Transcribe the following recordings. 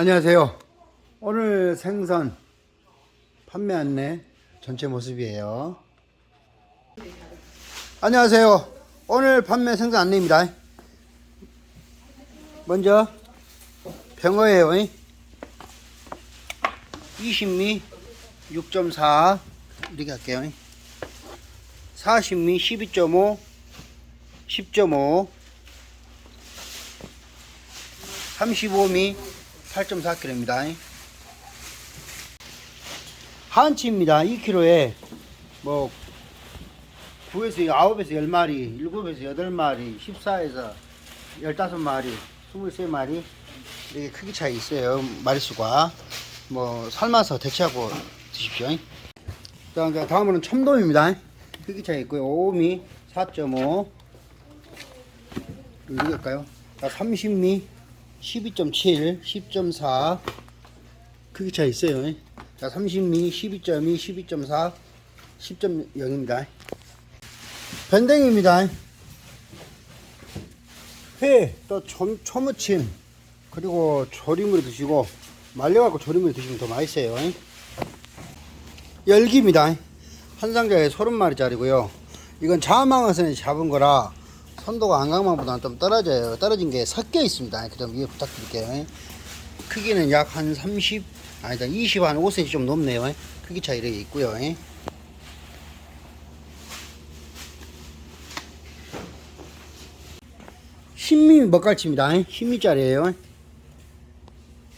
안녕하세요. 오늘 생선 판매 안내 전체 모습이에요. 안녕하세요. 오늘 판매 생선 안내입니다. 먼저 병어예요. 20미 6.4 이렇게 할게요. 40미 12.5 10.5 35미 8.4kg입니다. 한치입니다. 2kg에 뭐 9에서 9에서 10마리, 7에서 8마리, 14에서 15마리, 23마리 이렇게 크기 차이 있어요. 마리수가 뭐 삶아서 대체하고 드십시오. 자, 다음으로는 첨돔입니다. 크기 차이 있고요. 5미 4.5 이거 할까요? 자, 30미 12.7, 10.4 크기 차이 있어요. 자, 30미 12.2, 12.4, 10.0입니다. 변댕입니다. 회, 또 초, 초무침, 그리고 조림으로 드시고 말려갖고 조림으로 드시면 더 맛있어요. 열기입니다. 한 상자에 30마리짜리고요. 이건 자망어선에 잡은 거라 선도가 안강망보다는 좀 떨어져요. 떨어진 게 섞여 있습니다. 그점 이해 부탁드릴게요. 크기는 약 한 30, 아니다, 20, 한 5cm 좀 넘네요. 크기 차이 이렇게 있고요. 신미 먹갈치입니다. 신미짜리예요.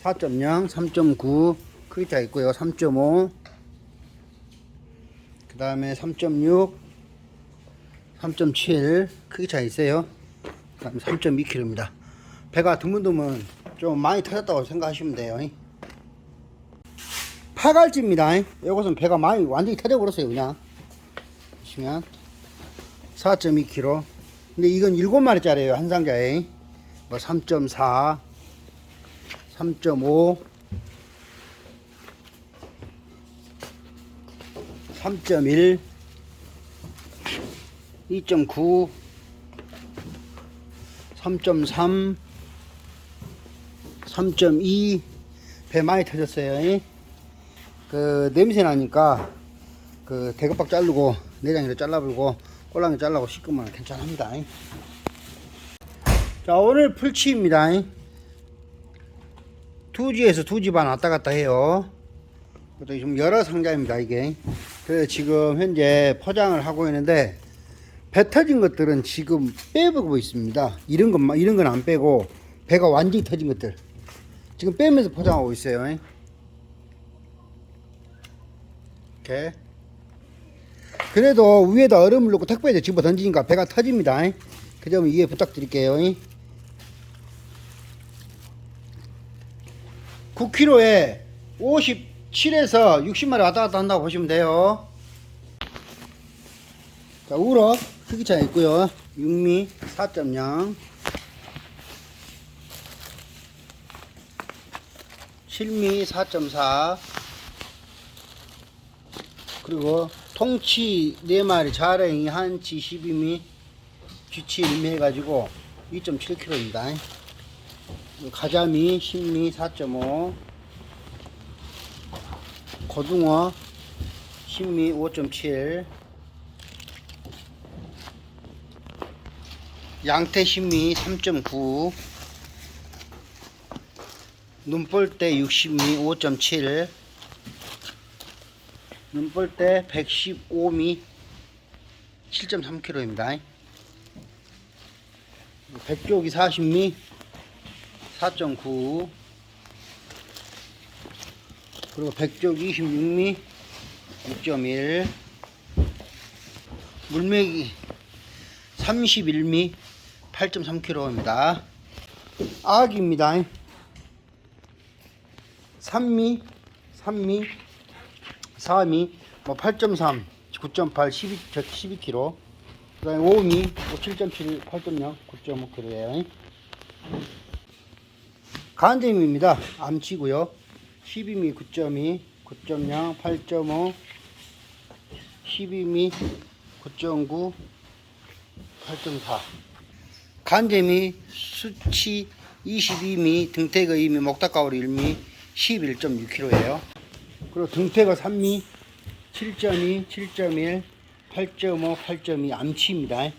4.0, 3.9 크기 차이 있고요. 3.5, 그 다음에 3.6, 3.7 크기 차이 있어요. 그다음 3.2kg입니다. 배가 드문드문 좀 많이 터졌다고 생각하시면 돼요. 파갈지입니다. 이것은 배가 많이 완전히 터져버렸어요. 그냥 보시면 4.2kg. 근데 이건 7마리짜리예요. 한 상자에 뭐 3.4, 3.5, 3.1 2.9 3.3 3.2 배 많이 터졌어요 그 냄새 나니까 그 대급박 자르고 내장이도 잘라불고 꼴랑이 잘라고 씻으면 괜찮습니다 자 오늘 풀치입니다 두지에서 두지 반 왔다 갔다 해요. 좀 여러 상자입니다 이게. 그래서 지금 현재 포장을 하고 있는데 배 터진 것들은 지금 빼보고 있습니다. 이런 것만 이런 건 안 빼고 배가 완전히 터진 것들 지금 빼면서 포장하고 있어요. 이렇게 그래도 위에다 얼음을 넣고 택배에 집어 던지니까 배가 터집니다. 그 점 이해 부탁드릴게요. 9kg에 57에서 60마리 왔다 갔다 한다고 보시면 돼요. 자, 우럭 크기 차이 있고요. 육미 4.0 실미 4.4 그리고 통치 4마리 자랭이 한치 12미 쥐치 1미 해가지고 2.7kg입니다. 가자미 10미 4.5 고등어 10미 5.7 양태 신미 3.9 눈볼대 60미 5.7 눈볼대 115미 7.3kg입니다. 백조기 40미 4.9 그리고 백조기 26미 6.1 물메기 31미 8.3kg입니다. 아기입니다. 3미, 3미, 4미, 뭐 8.3, 9.8, 12, 12kg. 그 다음에 5미, 7.7, 8.0, 9.5kg예요. 간잼입니다. 암치고요. 12미, 9.2, 9.0, 8.5, 12미, 9.9, 8.4 간재미 수치 22미, 등태거 2미, 목닭가오리 1미 11.6kg예요. 그리고 등태거 3미 7.2, 7.1, 8.5, 8.2 암치입니다.